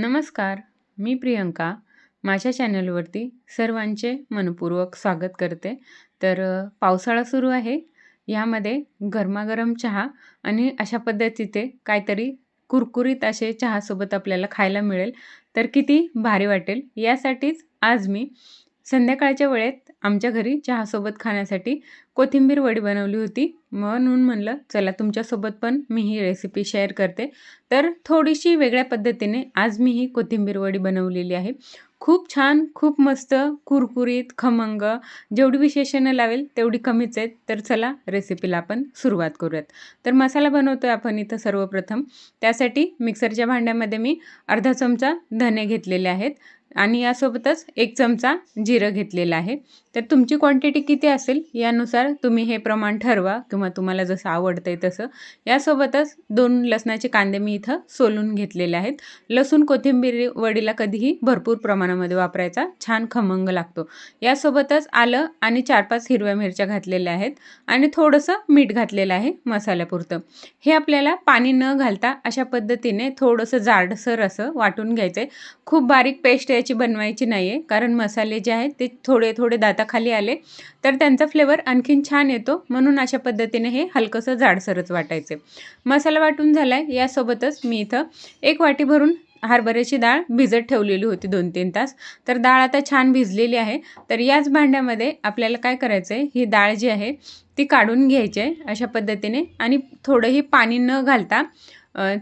नमस्कार मी प्रियंका. माझ्या चॅनलवरती सर्वांचे मनपूर्वक स्वागत करते. तर पावसाळा सुरू आहे. यामध्ये गरमागरम चहा आणि अशा पद्धतीचे काहीतरी कुरकुरीत असे चहासोबत आपल्याला खायला मिळेल. तर किती भारी वाटेल यासाठीच आज मी संध्याकाळच्या वेळेत आमच्या घरी चहासोबत खाण्यासाठी कोथिंबीर वडी बनवली होती. म्हणून म्हणलं चला तुमच्यासोबत पण मी ही रेसिपी शेअर करते. तर थोडीशी वेगळ्या पद्धतीने आज मी ही कोथिंबीर वडी बनवलेली आहे. खूप छान खूप मस्त कुरकुरीत खमंग जेवढी विशेषणं लावेल तेवढी कमीच आहेत. तर चला रेसिपीला आपण सुरुवात करूयात. तर मसाला बनवतो आहे आपण इथं सर्वप्रथम. त्यासाठी मिक्सरच्या भांड्यामध्ये मी अर्धा चमचा धने घेतलेले आहेत. आणि यासोबतच एक चमचा जिरं घेतलेलं आहे. तर तुमची क्वांटिटी किती असेल यानुसार तुम्ही हे प्रमाण ठरवा किंवा तुम्हाला जसं आवडतं आहे तसं. यासोबतच दोन लसणाचे कांदे मी इथं सोलून घेतलेले आहेत. लसूण कोथिंबीर वडीला कधीही भरपूर प्रमाणामध्ये वापरायचा छान खमंग लागतो. यासोबतच आलं आणि चार पाच हिरव्या मिरच्या घातलेल्या आहेत आणि थोडंसं मीठ घातलेलं आहे मसाल्यापुरतं. हे आपल्याला पाणी न घालता अशा पद्धतीने थोडंसं जाडसर असं वाटून घ्यायचं आहे खूप बारीक पेस्ट याची बनवायची नाही आहे कारण मसाले जे आहेत ते थोडे थोडे दाताखाली आले. तर त्यांचा फ्लेवर आणखीन छान येतो. म्हणून अशा पद्धतीने हे हलकंसं जाडसरच वाटायचे. मसाला वाटून झाला आहे यासोबतच मी इथं एक वाटी भरून हरभऱ्याची डाळ भिजत ठेवलेली होती दोन तीन तास. तर डाळ आता छान भिजलेली आहे. तर याच भांड्यामध्ये आपल्याला काय करायचं आहे ही डाळ जी आहे ती काढून घ्यायची आहे अशा पद्धतीने. आणि थोडंही पाणी न घालता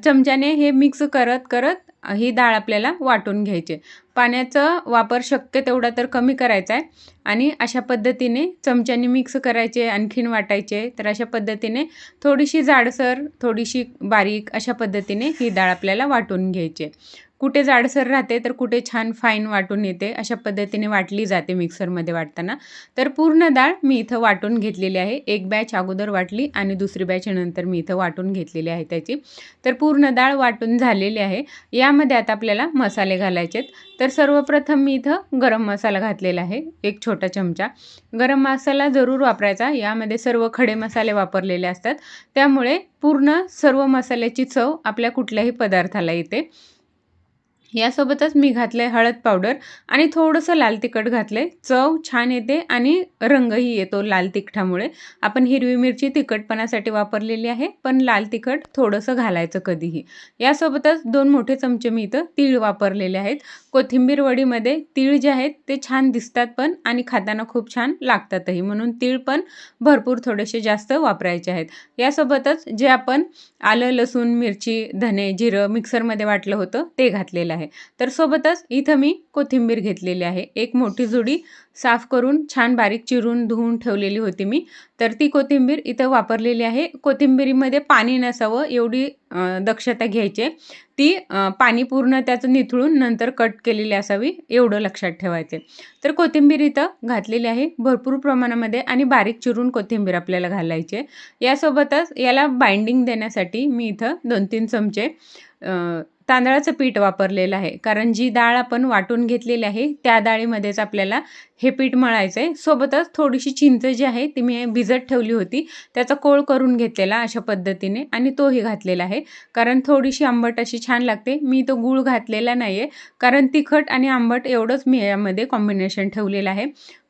चमच्याने हे मिक्स करत करत ही डाळ आपल्याला वाटून घ्यायची पाण्याचा वापर शक्य तेवढा तर कमी करायचा आहे. आणि अशा पद्धतीने चमच्याने मिक्स करायचे आणखीन वाटायचे. तर अशा पद्धतीने थोडीशी जाडसर थोडीशी बारीक अशा पद्धतीने ही डाळ आपल्याला वाटून घ्यायची कुठे जाडसर राहते तर कुठे छान फाईन वाटून येते अशा पद्धतीने वाटली जाते मिक्सरमध्ये वाटताना. तर पूर्ण डाळ मी इथं वाटून घेतलेली आहे. एक बॅच अगोदर वाटली आणि दुसरी बॅच नंतर मी इथं वाटून घेतलेली आहे त्याची. तर पूर्ण डाळ वाटून झालेली आहे. यामध्ये आता आपल्याला मसाले घालायचे तर सर्वप्रथम मी इथं गरम मसाला घातलेला आहे एक छोटा चमचा. गरम मसाला जरूर वापरायचा. यामध्ये सर्व खडे मसाले वापरलेले असतात. त्यामुळे पूर्ण सर्व मसाल्याची चव आपल्या कुठल्याही पदार्थाला येते. यासोबतच मी घातलं आहे हळद पावडर आणि थोडंसं लाल तिखट घातलं आहे चव छान येते आणि रंगही येतो लाल तिखटामुळे. आपण हिरवी मिरची तिखटपणासाठी वापरलेली आहे पण लाल तिखट थोडंसं घालायचं कधीही. यासोबतच दोन मोठे चमचे मी इथं तीळ वापरलेले आहेत. कोथिंबीर वडीमध्ये तीळ जे आहेत ते छान दिसतात पण आणि खाताना खूप छान लागतातही. म्हणून तीळ पण भरपूर थोडेसे जास्त वापरायचे आहेत. यासोबतच जे आपण आलं लसूण मिरची धने जिरं मिक्सरमध्ये वाटलं होतं ते घातलेलं आहे. तर सोबतच इथं मी कोथिंबीर घेतलेली आहे. एक मोठी जुडी साफ करून छान बारीक चिरून धुवून ठेवलेली होती मी. तर ती कोथिंबीर इथं वापरलेली आहे. कोथिंबीरीमध्ये पाणी नसावं एवढी दक्षता घ्यायची ती पाणी पूर्ण त्याचं निथळून नंतर कट केलेली असावी एवढं लक्षात ठेवायचे तर कोथिंबीर इथं घातलेली आहे भरपूर प्रमाणामध्ये आणि बारीक चिरून कोथिंबीर आपल्याला घालायचे यासोबतच याला बाइंडिंग देण्यासाठी मी इथं दोन तीन चमचे तांदळाचं पीठ वापरलेलं आहे. कारण जी डाळ आपण वाटून घेतलेली आहे त्या डाळीमध्येच आपल्याला हे पीठ मळायचं आहे सोबतच थोडीशी चिंच जी आहे ती मी भिजत ठेवली होती. त्याचा कोळ करून घेतलेला अशा पद्धतीने आणि तोही घातलेला आहे. कारण थोडीशी आंबट अशी छान लागते. मी तो गूळ घातलेला नाही आहे कारण तिखट आणि आंबट एवढंच मी यामध्ये कॉम्बिनेशन ठेवलेलं आहे.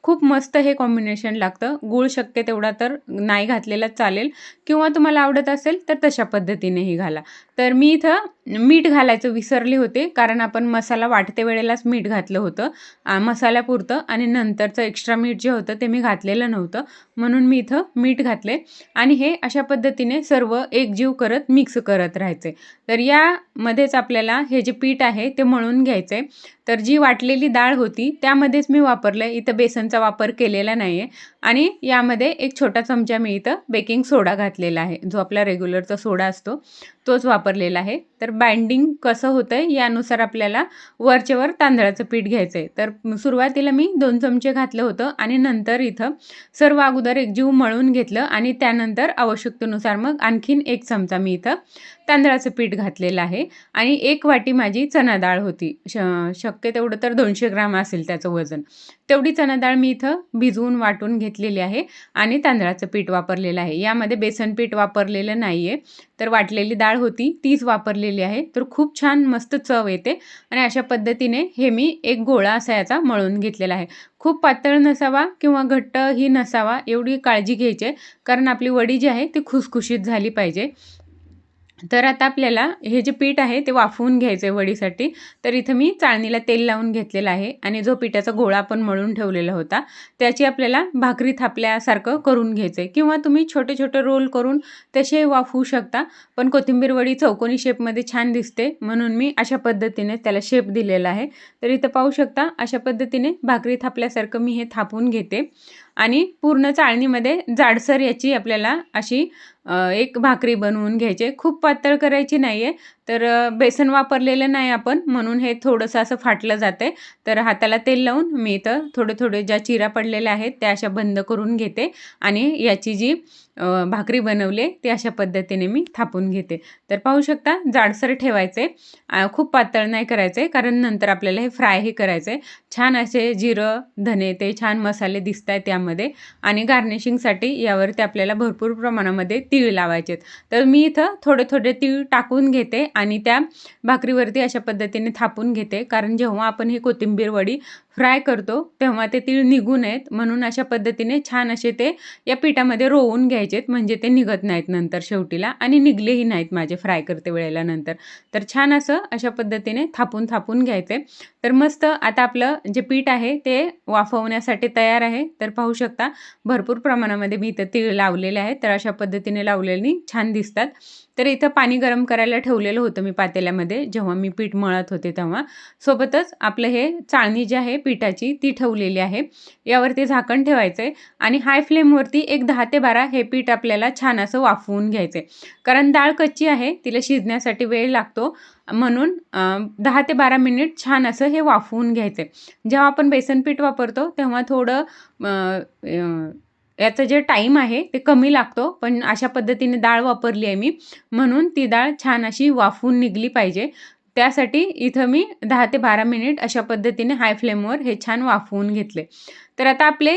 खूप मस्त हे कॉम्बिनेशन लागतं. गूळ शक्य तेवढा तर नाही घातलेला चालेल. किंवा तुम्हाला आवडत असेल तर तशा पद्धतीनेही घाला. तर मी इथं मीठ घालायचं विसरले होते. कारण आपण मसाला वाटते वेळेलाच मीठ घातलं होतं. मसाल्यापुरतं आणि नंतरचं एक्स्ट्रा मीठ जे होतं ते मी घातलेलं नव्हतं. म्हणून मी इथं मीठ घातले. आणि हे अशा पद्धतीने सर्व एकजीव करत मिक्स करत राहायचे. तर यामध्येच आपल्याला हे जे पीठ आहे ते मळून घ्यायचं आहे तर जी वाटलेली डाळ होती त्यामध्येच मी वापरलं इथं बेसनचं वापर केलेला नाही आहे आणि यामध्ये एक छोटा चमचा मी इथं बेकिंग सोडा घातलेला आहे. जो आपला रेग्युलरचा सोडा असतो. तोच वापरलेला आहे. तर बाइंडिंग कसं होतं आहे यानुसार आपल्याला वरचेवर तांदळाचं पीठ घ्यायचं आहे तर सुरुवातीला मी दोन चमचे घातलं होतं आणि नंतर इथं सर्व अगोदर एक जीव मळून घेतलं आणि त्यानंतर आवश्यकतेनुसार मग आणखीन एक चमचा मी इथं तांदळाचं पीठ घातलेलं आहे. आणि एक वाटी माझी चणा डाळ होती. श शक्य तेवढं तर दोनशे ग्राम असेल त्याचं वजन. तेवढी चणा डाळ मी इथं भिजवून वाटून घेतलेली आहे आणि तांदळाचं पीठ वापरलेलं आहे. यामध्ये बेसन पीठ वापरलेलं नाही आहे तर वाटलेली डाळ होती तीच वापरलेली आहे. तर खूप छान मस्त चव येते. आणि अशा पद्धतीने हे मी एक गोळा असा याचा मळून घेतलेला आहे. खूप पातळ नसावा किंवा घट्टही नसावा एवढी काळजी घ्यायची कारण आपली वडी जी आहे ती खुसखुशीत झाली पाहिजे. तर आता आपल्याला हे जे पीठ आहे ते वाफवून घ्यायचं आहे वडीसाठी. तर इथं मी चाळणीला तेल लावून घेतलेलं आहे आणि जो पिठाचा गोळा आपण मळून ठेवलेला होता त्याची आपल्याला भाकरी थापल्यासारखं करून घ्यायचं आहे किंवा तुम्ही छोटे छोटे रोल करून तसे वाफवू शकता पण कोथिंबीर वडी चौकोनी शेपमध्ये छान दिसते. म्हणून मी अशा पद्धतीने त्याला शेप दिलेला आहे. तर इथं पाहू शकता अशा पद्धतीने भाकरी थापल्यासारखं मी हे थापून घेते. आणि पूर्ण चाळणीमध्ये जाडसर याची आपल्याला अशी एक भाकरी बनवून घ्यायचे. खूप पातळ करायची नाही आहे तर बेसन वापरलेलं नाही आपण. म्हणून हे थोडंसं असं फाटलं जाते तर हाताला तेल लावून मी इथं थोडे थोडे ज्या चिरा पडलेल्या आहेत त्या अशा बंद करून घेते. आणि याची जी भाकरी बनवले ती अशा पद्धतीने मी थापून घेते. तर पाहू शकता जाडसर ठेवायचे. खूप पातळ नाही करायचे कारण नंतर आपल्याला हे फ्रायही करायचे. छान असे जिरं धने ते छान मसाले दिसत आहेत त्यामध्ये आणि गार्निशिंगसाठी यावरती आपल्याला भरपूर प्रमाणामध्ये तीळ लावायचे तर मी इथं थोडे थोडे तीळ टाकून घेते आणि त्या भाकरीवरती अशा पद्धतीने थापून घेते. कारण जेव्हा आपण ही कोथिंबीर वडी फ्राय करतो तेव्हा ते तीळ निघू नयेत म्हणून अशा पद्धतीने छान असे ते या पिठामध्ये रोवून घ्यायचेत. म्हणजे ते निघत नाहीत नंतर शेवटीला आणि निघलेही नाहीत माझे फ्राय करते वेळेला नंतर. तर छान असं अशा पद्धतीने थापून थापून घ्यायचे. तर मस्त आता आपलं जे पीठ आहे ते वाफवण्यासाठी तयार आहे. तर पाहू शकता भरपूर प्रमाणामध्ये मी इथं तीळ लावलेले आहे तर अशा पद्धतीने लावलेली छान दिसतात. तर इथं पाणी गरम करायला ठेवलेलं होतं मी पातेल्यामध्ये जेव्हा मी पीठ मळत होते तेव्हा. सोबतच आपलं हे चाळणी जी आहे पिठाची ती ठेवलेली आहे. यावरती झाकण ठेवायचं आहे आणि हाय फ्लेमवरती एक दहा ते बारा हे पीठ आपल्याला छान असं वाफवून घ्यायचं आहे कारण डाळ कच्ची आहे तिला शिजण्यासाठी वेळ लागतो. म्हणून दहा ते बारा मिनिट छान असं हे वाफवून घ्यायचं आहे जेव्हा आपण बेसन पीठ वापरतो तेव्हा थोडं याचं जे टाईम आहे ते कमी लागतो पण अशा पद्धतीने डाळ वापरली आहे मी. म्हणून ती डाळ छान अशी वाफवून निघली पाहिजे. त्यासाठी इथं मी दहा ते बारा मिनिट अशा पद्धतीने हाय फ्लेमवर हे छान वाफवून घेतले. तर आता आपले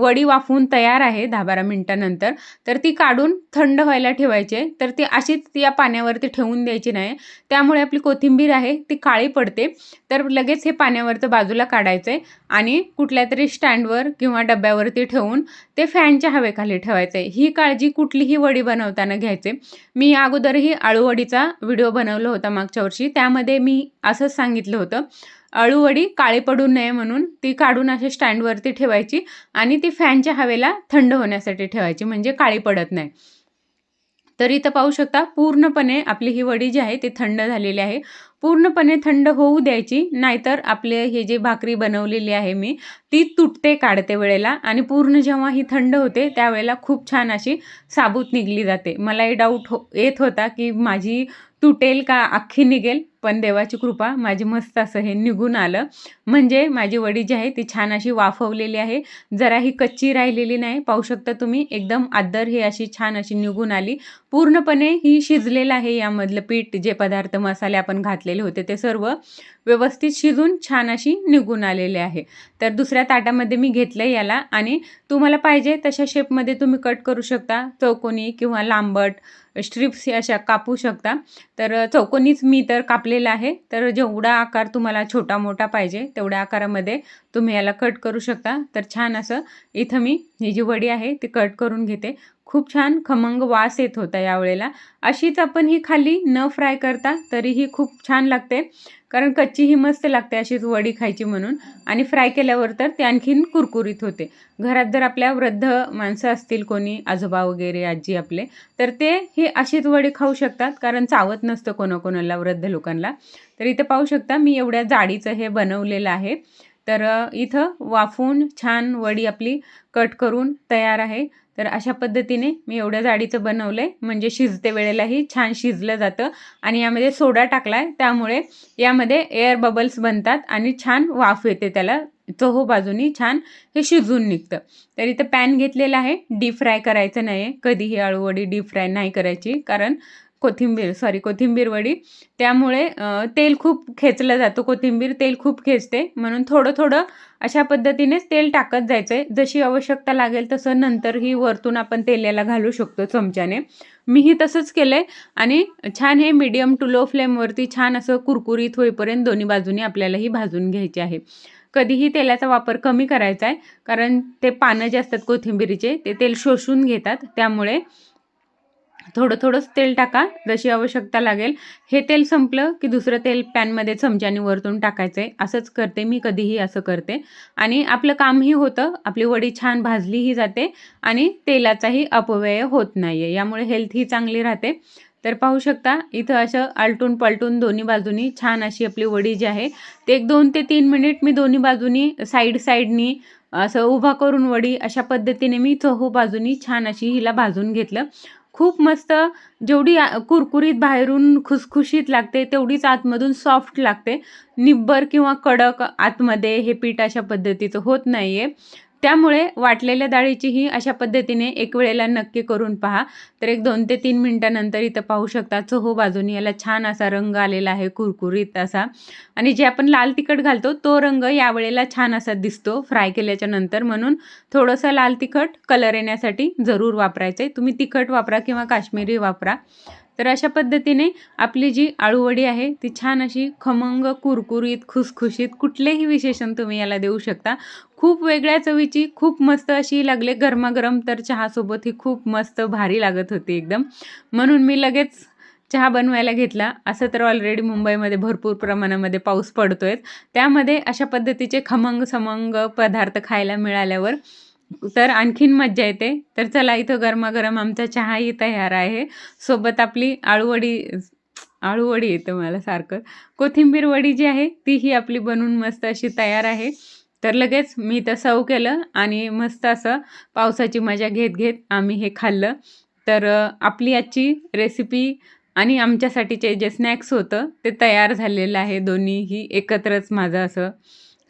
वडी वाफवून तयार आहे दहा बारा मिनटानंतर. तर ती काढून थंड व्हायला ठेवायची तर ती अशीच या पाण्यावरती ठेवून द्यायची नाही. त्यामुळे आपली कोथिंबीर आहे ती काळी पडते. तर लगेच हे पाण्यावरचं बाजूला काढायचं आहे आणि कुठल्या तरी स्टँडवर किंवा डब्यावरती ठेवून ते फॅनच्या हवेखाली ठेवायचं आहे ही काळजी कुठलीही वडी बनवताना घ्यायचे. मी अगोदरही आळूवडीचा व्हिडिओ बनवला होता मागच्या वर्षी. त्यामध्ये मी असंच सांगितलं होतं. अळूवडी काळी पडू नये म्हणून ती काढून अशा स्टँडवरती ठेवायची आणि ती फॅनच्या हवेला थंड होण्यासाठी ठेवायची म्हणजे काळी पडत नाही. तर इथं पाहू शकता पूर्णपणे आपली ही वडी जी आहे ती थंड झालेली आहे. पूर्णपणे थंड होऊ द्यायची नाहीतर आपले हे जे भाकरी बनवलेली आहे मी ती तुटते काढते वेळेला आणि पूर्ण जेव्हा ही थंड होते त्यावेळेला खूप छान अशी साबूत निघली जाते. मला हे डाऊट हो येत होता की माझी तुटेल का अख्खी निघेल पण देवाची कृपा माझी मस्त असं हे निघून आलं. म्हणजे माझी वडी जी आहे ती छान अशी वाफवलेली आहे. जरा ही कच्ची राहिलेली नाही. पाहू शकता तुम्ही एकदम आदर ही अशी छान अशी निघून आली. पूर्णपणे ही शिजलेलं आहे यामधलं पीठ जे पदार्थ मसाले आपण घातलेले होते ते सर्व. व्यवस्थित शिजून छान अशी निघून आलेले आहे. तर दुसऱ्या ताटामध्ये मी घेतलं याला आणि तुम्हाला पाहिजे तशा शेपमध्ये तुम्ही कट करू शकता. चौकोनी किंवा लांबट स्ट्रिप्स अशा कापू शकता. तर चौकोनीच मी तर कापलेला आहे. तर जेवढा आकार तुम्हाला छोटा मोठा पाहिजे तेवढ्या आकारामध्ये तुम्ही याला कट करू शकता. तर छान असं इथं मी ही जी वडी आहे ती कट करून घेते. खूप छान खमंग वास येत होता यावेळेला अशीच आपण ही खाली न फ्राय करता तरीही खूप छान लागते. कारण कच्ची ही मस्त लागते अशीच वडी खायची म्हणून. आणि फ्राय केल्यावर तर ते आणखीन कुरकुरीत होते. घरात जर आपल्या वृद्ध माणसं असतील कोणी आजोबा वगैरे आजी आपले तर ते ही अशीच वडी खाऊ शकतात. कारण चावत नसतं कोणाकोणाला वृद्ध लोकांना. तर इथं पाहू शकता मी एवढ्या जाडीचं हे बनवलेलं आहे. तर इथं वाफून छान वडी आपली कट करून तयार आहे. तर अशा पद्धतीने मी एवढ्या जाडीचं बनवलं आहे म्हणजे शिजते वेळेलाही छान शिजलं जातं आणि यामध्ये सोडा टाकला आहे त्यामुळे यामध्ये एअर बबल्स बनतात आणि छान वाफ येते त्याला. चहो बाजूनी छान हे शिजून निघतं. तर इथं पॅन घेतलेला आहे. डीप फ्राय करायचं नाही आहे कधीही अळूवडी डीप फ्राय नाही करायची. कारण कोथिंबीर सॉरी कोथिंबीर वडी. त्यामुळे तेल खूप खेचलं जातं कोथिंबीर तेल खूप खेचते. म्हणून थोडं थोडं अशा पद्धतीनेच तेल टाकत जायचं आहे जशी आवश्यकता लागेल तसं नंतरही वरतून आपण तेल याला घालू शकतो चमच्याने. मीही तसंच केलं आहे आणि छान हे मीडियम टू लो फ्लेमवरती छान असं कुरकुरीत होईपर्यंत दोन्ही बाजूनी आपल्यालाही भाजून घ्यायचे आहे. कधीही तेलाचा वापर कमी करायचा आहे कारण ते पानं जे असतात कोथिंबीरीचे ते तेल शोषून घेतात. त्यामुळे थोडं थोडंच तेल टाका जशी आवश्यकता लागेल. हे तेल संपलं की दुसरं तेल पॅनमध्ये चमच्याने वरतून टाकायचं आहे असंच करते मी कधीही असं करते. आणि आपलं कामही होतं. आपली वडी छान भाजलीही जाते आणि तेलाचाही अपव्यय होत नाही आहे यामुळे हेल्थही चांगली राहते. तर पाहू शकता इथं असं आलटून पलटून दोन्ही बाजूनी छान अशी आपली वडी जी आहे ते एक दोन ते तीन मिनिट मी दोन्ही बाजूनी साईड साईडनी असं उभा करून वडी अशा पद्धतीने मी चहू बाजूनी छान अशी हिला भाजून घेतलं. खूप मस्त जेवढी कुरकुरीत बाहेरून खुसखुशीत लागते तेवढीच आतमधून सॉफ्ट लागते. निब्बर किंवा कडक आतमध्ये हे पीठ अशा पद्धतीचं होत नाही आहे त्यामुळे वाटलेल्या डाळीचीही अशा पद्धतीने एक वेळेला नक्की करून पहा. तर एक दोन ते तीन मिनटानंतर इथं पाहू शकता चहो बाजूनी याला छान असा रंग आलेला आहे कुरकुरीत असा. आणि जे आपण लाल तिखट घालतो तो रंग यावेळेला छान असा दिसतो फ्राय केल्याच्यानंतर. म्हणून थोडंसं लाल तिखट कलर येण्यासाठी जरूर वापरायचं आहे तुम्ही तिखट वापरा किंवा काश्मीरी वापरा. तर अशा पद्धतीने आपली जी आळूवडी आहे ती छान अशी खमंग कुरकुरीत खुसखुशीत कुठलेही विशेषण तुम्ही याला देऊ शकता. खूप वेगळ्या चवीची खूप मस्त अशी लागले गरमागरम तर चहासोबत ही खूप मस्त भारी लागत होती एकदम. म्हणून मी लगेच चहा बनवायला घेतला. असं तर ऑलरेडी मुंबईमध्ये भरपूर प्रमाणामध्ये पाऊस पडतोय त्यामध्ये अशा पद्धतीचे खमंग समंग पदार्थ खायला मिळाल्यावर तर आणखीन मज्जा येते. तर चला इथं गरमागरम आमचा चहाही तयार आहे. सोबत आपली आळूवडी आळूवडी येतं मला सारखं. कोथिंबीर वडी जी आहे तीही आपली बनवून मस्त अशी तयार आहे. तर लगेच मी तर सव केलं आणि मस्त असं पावसाची मजा घेत घेत आम्ही हे खाल्लं. तर आपली आजची रेसिपी आणि आमच्यासाठीचे जे स्नॅक्स होतं ते तयार झालेलं आहे. दोन्हीही एकत्रच माझं असं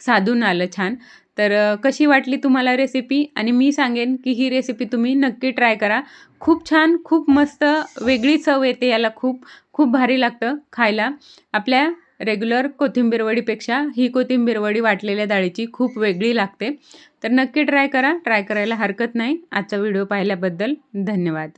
साधून आलं छान. तर कशी वाटली तुम्हाला रेसिपी आणि मी सांगेन की ही रेसिपी तुम्ही नक्की ट्राय करा. खूप छान खूप मस्त वेगळी चव येते याला खूप खूप भारी लागतं खायला. आपल्या रेग्युलर कोथिंबीरवडीपेक्षा ही कोथिंबीरवडी वाटलेल्या डाळीची खूप वेगळी लागते. तर नक्की ट्राय करा. ट्राय करायला हरकत नाही. आजचा व्हिडिओ पाहिल्याबद्दल धन्यवाद.